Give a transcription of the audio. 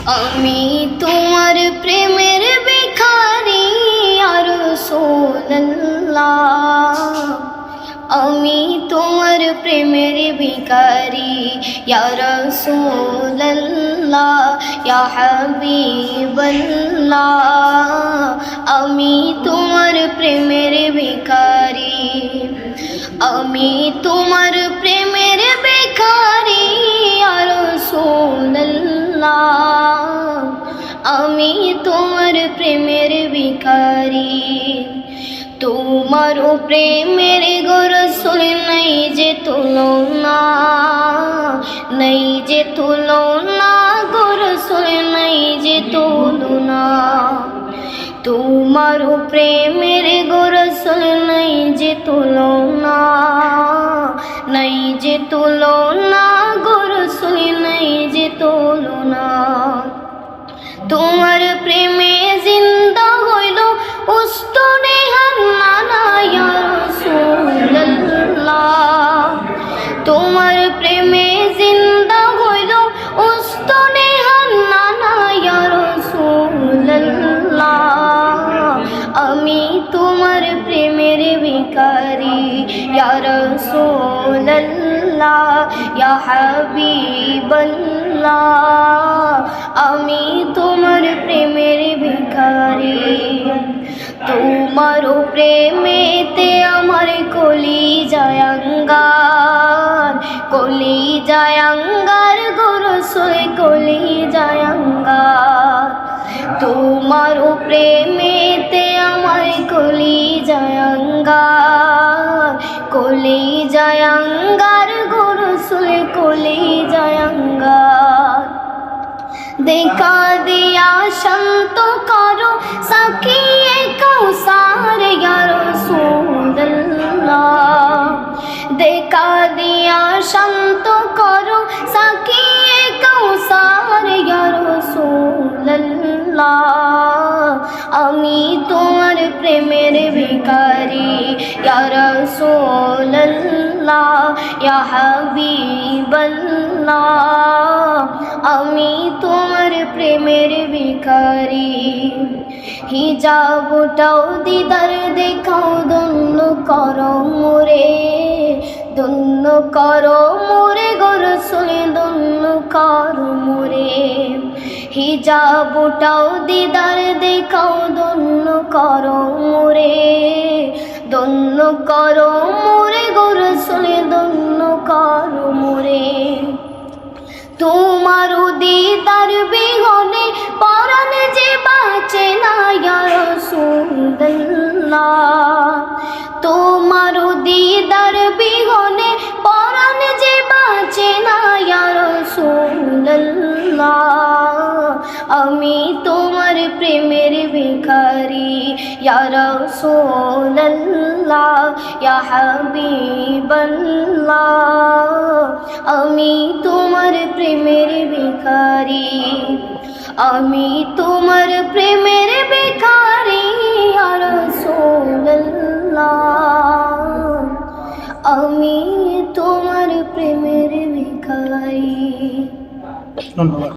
আমি তোমার প্রেমের ভিখারি আর সোল্লাহ আমি তোমার প্রেমের ভিখারি ইয়া রাসূলুল্লাহ ইয়া হাবিবাল্লাহ আমি তোমার প্রেমের ভিখারি আমি তোমার প্রেমের প্রেমের ভিখারি। তোমার প্রেমের গোরসুল নাই যে তুলনা, নাই যে তুলনা গোরসুল নাই যে তুলনা। তোমার প্রেমের গোরসুল নাই যে তুলনা, নাই যে তুলনা রাসূলুল্লাহ আমি তোমার প্রেমের ভিখারি ইয়া রাসূলুল্লাহ ইয়া হাবিবাল্লাহ আমি তোমার প্রেমের ভিখারি তোমার প্রেমেতে আমার কলি জায়াঙ্গার কলি জায়াঙ্গার গরসই কলি জায়াঙ্গার তোমার প্রেমেতে আমার কলি জয়ঙ্গার কলি জায়াঙ্গার গরসই কলি জয়ঙ্গার দেখা দিয়া শান্ত করো সাকি কৌসার ইয়া প্রেমের ভিখারি ইয়া রাসূলুল্লাহ ইয়া হাবিবাল্লাহ আমি তোমার প্রেমের ভিখারি। হিজাবটাও দিদার দেখাও দন্য করো মোরে দন্য করো মোরে গরসুল হিজাবটাও দিদার দেখাও দন্য করো মোরে দন্য করো মোরে গরসুল দন্য করো মোরে। তোমার দিদার বিহনে পরাণ যে বাঁচে না ইয়া তোমার প্রেমের ভিখারি ইয়া রাসূলুল্লাহ ইয়া হাবিবাল্লাহ আমি তোমার প্রেমের ভিখারি আমি তোমার প্রেমের ভিখারি ইয়া রাসূলুল্লাহ আমি তোমার প্রেমের ভিখারি ধন্যবাদ